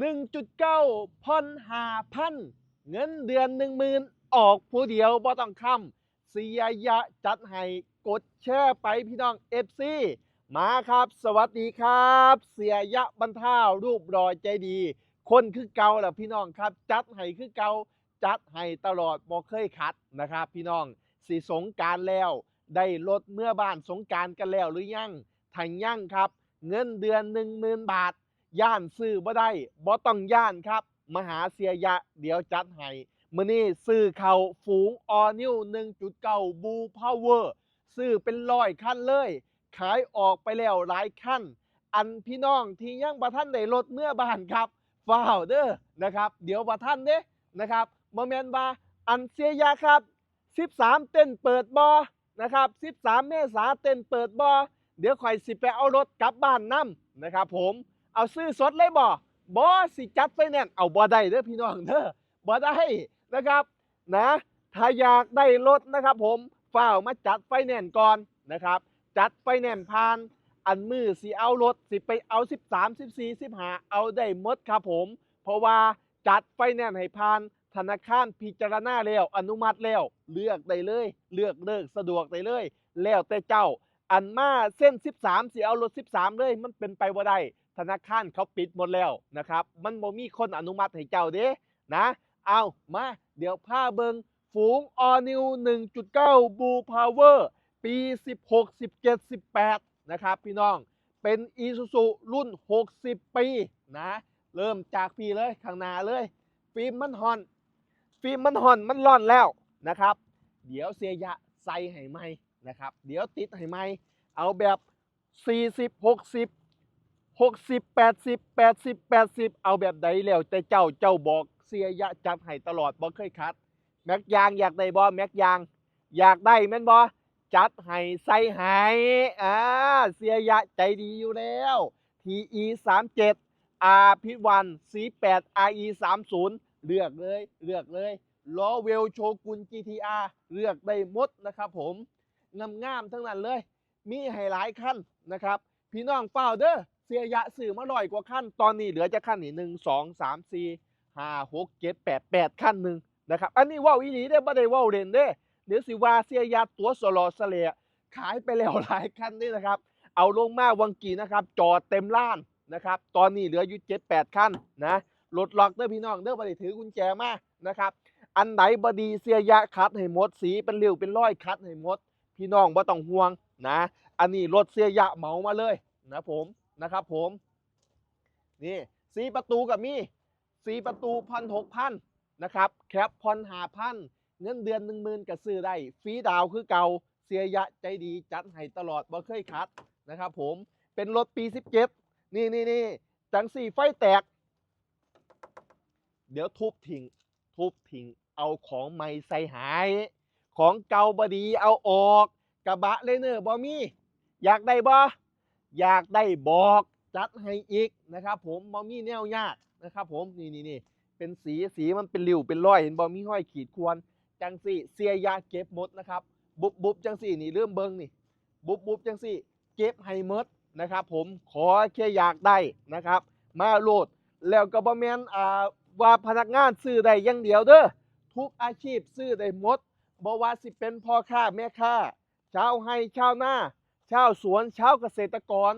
1.9พันหาพันเงินเดือน 10,000 ออกผู้เดียวบ่ต้องค้ำเสียยะจัดให้กดแชร์ไปพี่น้อง FC มาครับ สวัสดีครับ เสียยะบรรเทารูปรอยใจดี คนคือเก่าแหละพี่น้องครับ จัดให้คือเก่าจัดให้ตลอดบ่เคยขัดนะครับ พี่น้องสีสงการแล้ว ได้ลดเมื่อบ้านสงการกันแล้วหรือยังถ้ายังครับ เงินเดือน 10,000 บาท ย่านซื้อบ่ได้บ่ต้องย่านครับ มหาเสียยะ เดี๋ยวจัดให้มื้อนี้ซื้อเขาฝูงออนิว1.9บูพาวเวอร์ซื้อเป็นร้อยคันเลย ขายออกไปแล้วหลายคันอันพี่น้องที่ยังบ่ทันได้ลดเมื่อบ้านครับฟ้าวเด้อนะครับ เดี๋ยวบ่ทันเด้นะครับบ่แม่นว่าอันเสียยะครับ 13 เต้นเปิดบ่นะครับ 13 เมษาเต้นเปิดบ่เดี๋ยวข่อยสิไปเอารถกลับบ้านนํนะครับ ผม เอาซื้อสดเลยบ่บ่สิจัดไฟแนนซ์เอาบ่ได้เด้อพี่น้องเด้อบ่ได้นะครับนะถ้าอยากได้รถนะครับ ผมฝ้ามาจัดไฟแนนซ์ก่อนนะครับ จัดไฟแนนซ์ผ่านอันมือสิเอารถสิไปเอา 13 14 15เอาได้หมดครับผม เพราะว่าจัดไฟแนนซ์ให้ผ่านธนาคารพิจารณาแล้วอนุมัติแล้วเลือกได้เลย เลือกเลิกสะดวกได้เลย แล้วแต่เจ้า อันมาเส้น 13สิเอารถ 13 เลยมันเป็นไปบ่ได้ ธนาคารเขาปิดหมดแล้วนะครับ มันบ่มีคนอนุมัติให้เจ้าเด้นะ เอามาเดี๋ยวพาเบิงฝูง All New 1.9 Blue Power ปี 16 17 18 นะครับพี่น้องเป็น Isuzu รุ่น 60 ปีนะ เริ่มจากพี่เลยข้างหน้าเลย ฟิล์มมันฮอน ฟิล์มมันหอนมันร่อนแล้วนะครับ เดี๋ยวเสียยะใส่ให้ไหมนะครับ เดี๋ยวติดให้ไหมเอาแบบ 40 60 60 80 80 80 เอาแบบใดแล้วแต่เจ้าเจ้าบอกเสียยะจัดให้ตลอดบ่เคยคัด แม็กยางอยากได้บ่แม็กยาง อยากได้แม่นบ่จัดให้ใส่ให้อ่าเสียยะใจดีอยู่แล้ว TE 37 R พิวัน C8 RE 30เลือกเลยเลือกเลยล้อเวลโชกุน GTR เลือกได้หมดนะครับผมงามๆทั้งนั้นเลย มีให้หลายขั้นนะครับ พี่น้องเฝ้าเด้อ เสียยะสื่อมาลอยกว่าขั้นตอนนี้เหลือจะขั้นนี่หนึ่งสองสามสี่ห้าหกเจ็ดแปดแปดขั้นหนึ่งนะครับ อันนี้ว่าวอีหลีได้บ่ได้ว่าวเล่นเด้เดี๋ยวสิว่าเสียยะตัวสลอสเละขายไปแล้วหลายขั้นนี่นะครับ เอาลงมาวังกีนะครับจอดเต็มล้านนะครับ ตอนนี้เหลืออยู่เจ็ดแปดขั้นนะรถล็อกเด้อพี่น้องเด้อบ่ได้ถือกุญแจมานะครับ อันไหนบดีเสียยะคัดให้หมดสีเป็นริ้วเป็นร้อยคัดให้หมด พี่น้องบ่ต้องห่วงนะ อันนี้รถเสียยะเหมามาเลยนะผม นะครับผม นี่สีประตูกับมีสีประตูพันหกพันนะครับแคปพอนหาพันเงินเดือนหนึ่งหมื่นก็ซื้อได้ฟรีดาวคือเก่าเสียยะใจดีจัดให้ตลอดบ่เคยคัดนะครับผมเป็นรถปี17นี่นี่นี่จังสี่ไฟแตก เดี๋ยวทุบทิ้งทุบทิ้งเอาของใหม่ใส่หาย ของเก่าบดีเอาออก กระบะเลเนอร์บอมี่อยากได้บ่ อยากได้บอกจัดให้อีกนะครับ ผมบอมีแนวยากนะครับ ผมนี่นี่นี่เป็นสีสีมันเป็นริ้วเป็นรอยเห็นบอมีห้อยขีดควรจังสี่เสียยาเก็บหมดนะครับ บุบบุบจังสี่นี่เริ่มเบิงนี่ บุบบุบจังสี่ เก็บให้หมดนะครับ ผมขอแค่อยากได้นะครับ มาโหลดแล้วก็บ่แมนอ่าว่าพนักงานซื้อได้อย่างเดียวเด้อทุกอาชีพซื้อได้หมดบ่ว่าสิเป็นพ่อค้าแม่ค้าชาวไร่ชาวนา ชาวสวนชาวเกษตรกร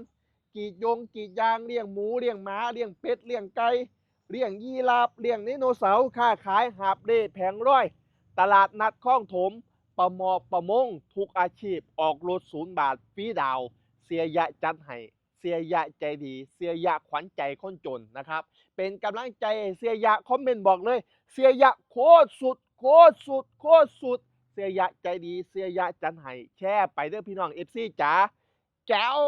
กรีดยงกรีดยางเลี้ยงหมูเลี้ยงหมาเลี้ยงเป็ดเลี้ยงไก่เลี้ยงยีราฟเลี้ยงไดโนเสาร์ค้าขายหาบเร่แผงร้อย ตลาดนัดคลองถมประมอประมงทุกอาชีพออกรถศูนย์บาทฟรีดาว เสียยะจัดให้เสียยะใจดี เสียยะขวัญใจคนจนนะครับ เป็นกำลังใจเสียยะคอมเมนต์บอกเลย เสียยะโคตรสุดโคตรสุดโคตรสุด ยยะใจดีเสียยะจันไห้แชร์ไปเด้อพี่น้องเอฟซีจ๋าแจ้ว